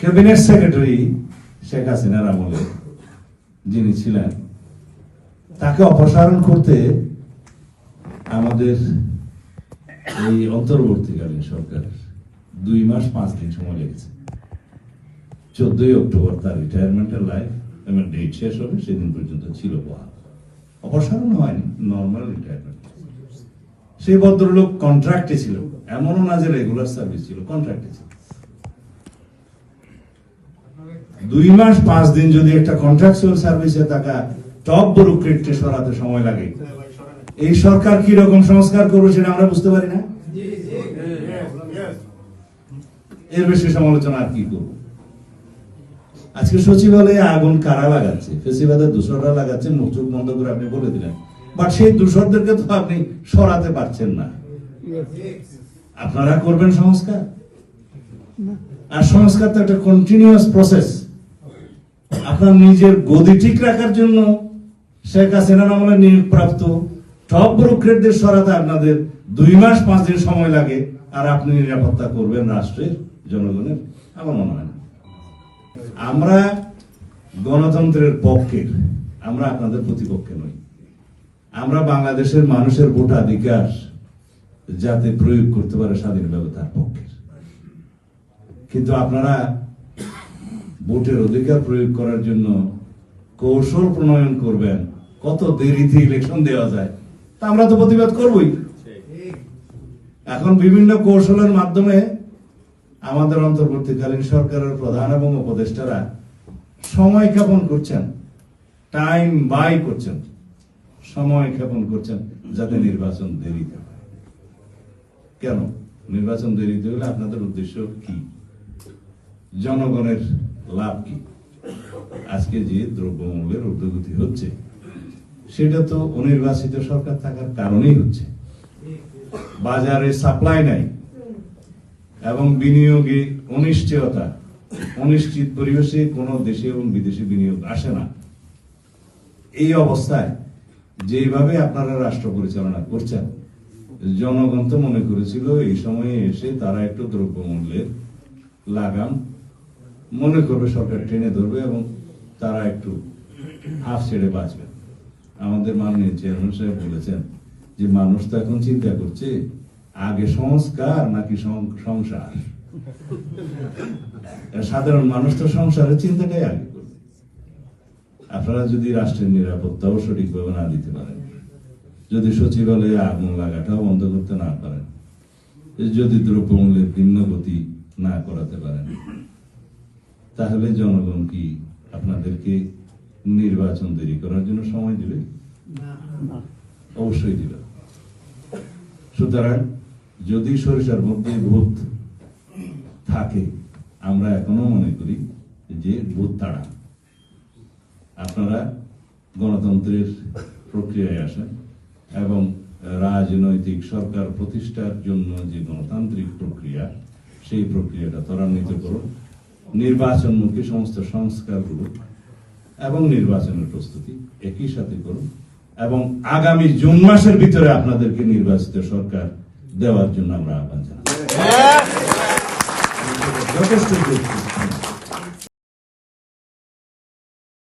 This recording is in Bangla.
ক্যাবিনেট সেক্রেটারি শেখ হাসিনার আমলে যিনি ছিলেন, তাকে অপসারণ করতে আমাদের এই অন্তর্বর্তীকালীন সরকারের দুই মাস পাঁচ দিন সময় লেগেছে। চোদ্দই অক্টোবর তার রিটায়ারমেন্টের লাইফ এবং ডেট শেষ হবে, সেদিন পর্যন্ত ছিল বহাল। অপসারণ হয়নি নর্মাল রিটায়ারমেন্ট সেই ভদ্রলোক কন্ট্রাক্টে ছিল, এমনও না যে রেগুলার সার্ভিস ছিল কন্ট্রাক্টে ছিল। দুই মাস পাঁচ দিন যদি একটা কন্ট্রাকচুয়াল সার্ভিসে থাকা টপ ব্যুরোক্রেটকে সরাতে সময় লাগে। এই সরকার কি রকম সংস্কার করবে সেটা আমরা বুঝতে পারি না? এর বেশি সমালোচনা আর কি করব? আজকে সচিবালয়ে আগুন কারা লাগাচ্ছে? ফেসিবাদের দূষররা লাগাচ্ছে মুখ চোখ বন্ধ করে আপনি বলে দিলেন। বাট সেই দূষরদেরকে তো আপনি সরাতে পারছেন না। আপনারা করবেন সংস্কার? আর সংস্কার তো একটা কন্টিনিউয়াস প্রসেস আপনার নিজের গদি ঠিক রাখার জন্য শেখ হাসিনার আমলে নিয়োগপ্রাপ্ত টপ ব্রোক্রেটদের সরাতে আপনাদের দুই মাস, পাঁচ দিন সময় লাগে। আর আপনি নিরাপত্তা করবেন রাষ্ট্রের, জনগণের, আমার মনে হয় আমরা গণতন্ত্রের পক্ষের, আমরা আপনাদের প্রতিপক্ষে নই। আমরা বাংলাদেশের মানুষের ভোটাধিকার যাতে প্রয়োগ করতে পারে স্বাধীনভাবে তার পক্ষের। কিন্তু আপনারা ভোটের অধিকার প্রয়োগ করার জন্য কৌশল প্রণয়ন করবেন। কত দেরিতে ইলেকশন দেওয়া যায়, তা আমরা তো প্রতিবাদ করবই। এখন বিভিন্ন কৌশলের মাধ্যমে আমাদের অন্তর্বর্তীকালীন সরকারের প্রধান এবং উপদেষ্টারা সময় ক্ষেপণ করছেন টাইম বাই করছেন, সময় ক্ষেপণ করছেন যাতে নির্বাচন দেরিতে কেন? নির্বাচন দেরিতে হলে আপনাদের উদ্দেশ্য কি? জনগণের লাভ কি? আজকে যে দ্রব্যমূল্যের ঊর্ধ্বগতি হচ্ছে, সেটা তো অনির্বাচিত সরকার থাকার কারণেই হচ্ছে। বাজারে সাপ্লাই নাই এবং বিনিয়োগে অনিশ্চয়তা, অনিশ্চিত পরিবেশে কোনো দেশে এবং বিদেশে বিনিয়োগ আসে না। এই অবস্থায় যেভাবে আপনারা রাষ্ট্র পরিচালনা করছেন, জনগণ তো মনে করেছিল এই সময়ে এসে তারা একটু দ্রব্যমূল্যের লাগাম মনে করবে সরকার টেনে ধরবে এবং তারা একটু হাফ ছেড়ে বাঁচবে। আমাদের মাননীয় চেয়ারম্যান সাহেব বলেছেন যে মানুষ তো এখন চিন্তা করছে, আগে সংস্কার নাকি সংসার? সাধারণ মানুষ তো সংসারের চিন্তাটাই আগে করবে। আপনারা যদি রাষ্ট্রের নিরাপত্তাও সঠিকভাবে না দিতে পারেন, যদি সচিবালয়ে আগুন লাগাটাও বন্ধ করতে না পারেন, যদি দ্রব্যমূল্যের ভিন্ন গতি না করাতে পারেন তাহলে জনগণ কি আপনাদেরকে নির্বাচন দেরি করার জন্য সময় দিবে? অবশ্যই দিবে। সুতরাং যদি সরিষার মধ্যে ভূত থাকে আমরা এখনও মনে করি যে ভূত তাড়া। আপনারা গণতন্ত্রের প্রক্রিয়ায় আসেন এবং রাজনৈতিক সরকার প্রতিষ্ঠার জন্য যে গণতান্ত্রিক প্রক্রিয়া সেই প্রক্রিয়াটা ত্বরান্বিত করুন। নির্বাচনমুখী সমস্ত সংস্কারগুলো এবং নির্বাচনের প্রস্তুতি একই সাথে করুন এবং আগামী জুন মাসের ভিতরে আপনাদেরকে নির্বাচিত সরকার দেওয়ার জন্য আমরা আহ্বান জানাই। যথেষ্ট